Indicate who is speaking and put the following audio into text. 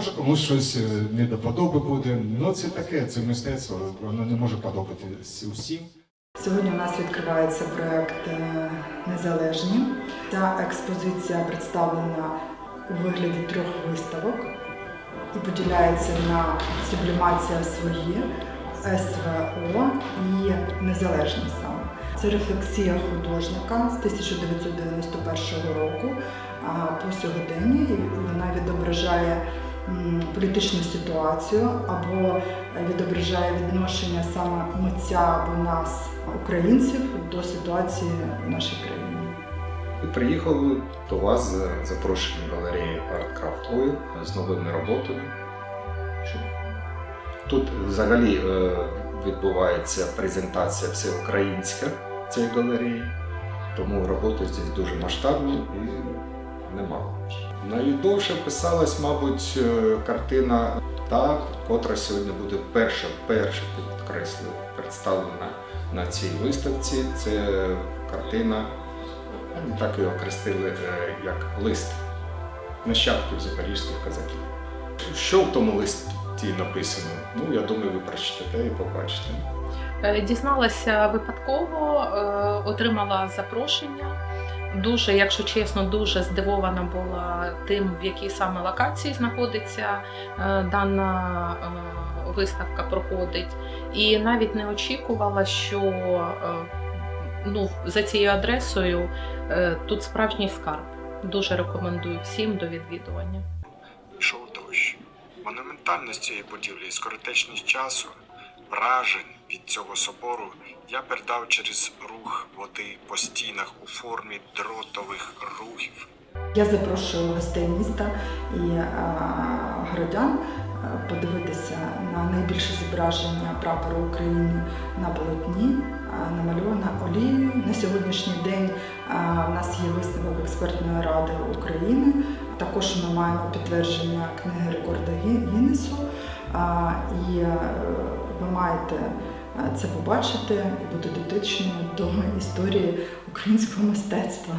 Speaker 1: Може комусь щось е, не до подоби буде. Ну це таке, це мистецтво, воно не може подобатися усім.
Speaker 2: Сьогодні у нас відкривається проект е, Незалежні. Ця експозиція представлена у вигляді трьох виставок і поділяється на сублімація свої, СВО і незалежність саме. Це рефлексія художника з 1991 року по сьогодення. Вона відображає політичну ситуацію або відображає відношення саме митця або нас, українців, до ситуації в нашій країні.
Speaker 3: Приїхали до вас за запрошенням галереї Art Craft Oil з новими роботами. Тут взагалі е, відбувається презентація всеукраїнська цієї галереї, тому роботи здесь дуже масштабні і немало. Найдовше писалась, мабуть, е, картина та, котра сьогодні буде перша, перша підкреслю, представлена на цій виставці. Це картина вони так його окрестили е, як лист нащадків запорізьких козаків. Що в тому листі написано? Ну, я думаю, ви прочитаєте і побачите.
Speaker 4: Е, Дізналася випадково, отримала запрошення. Дуже, якщо чесно, дуже здивована була тим, в якій саме локації знаходиться е, дана е, виставка проходить. І навіть не очікувала, що е, ну, за цією адресою тут справжній скарб. Дуже рекомендую всім до відвідування.
Speaker 5: Йшов дощ. Монументальність цієї будівлі і скоротечність часу, вражень від цього собору я передав через рух води по стінах у формі дротових рухів.
Speaker 2: Я запрошую гостей міста і е, городян е, подивитися на найбільше зображення прапору України на полотні, е, намальоване олією. На сьогоднішній день у нас є висновок експертної ради України. Також ми маємо підтвердження книги рекорду Гі- Гіннесу. І ви маєте це побачити і бути дотичною до історії українського мистецтва.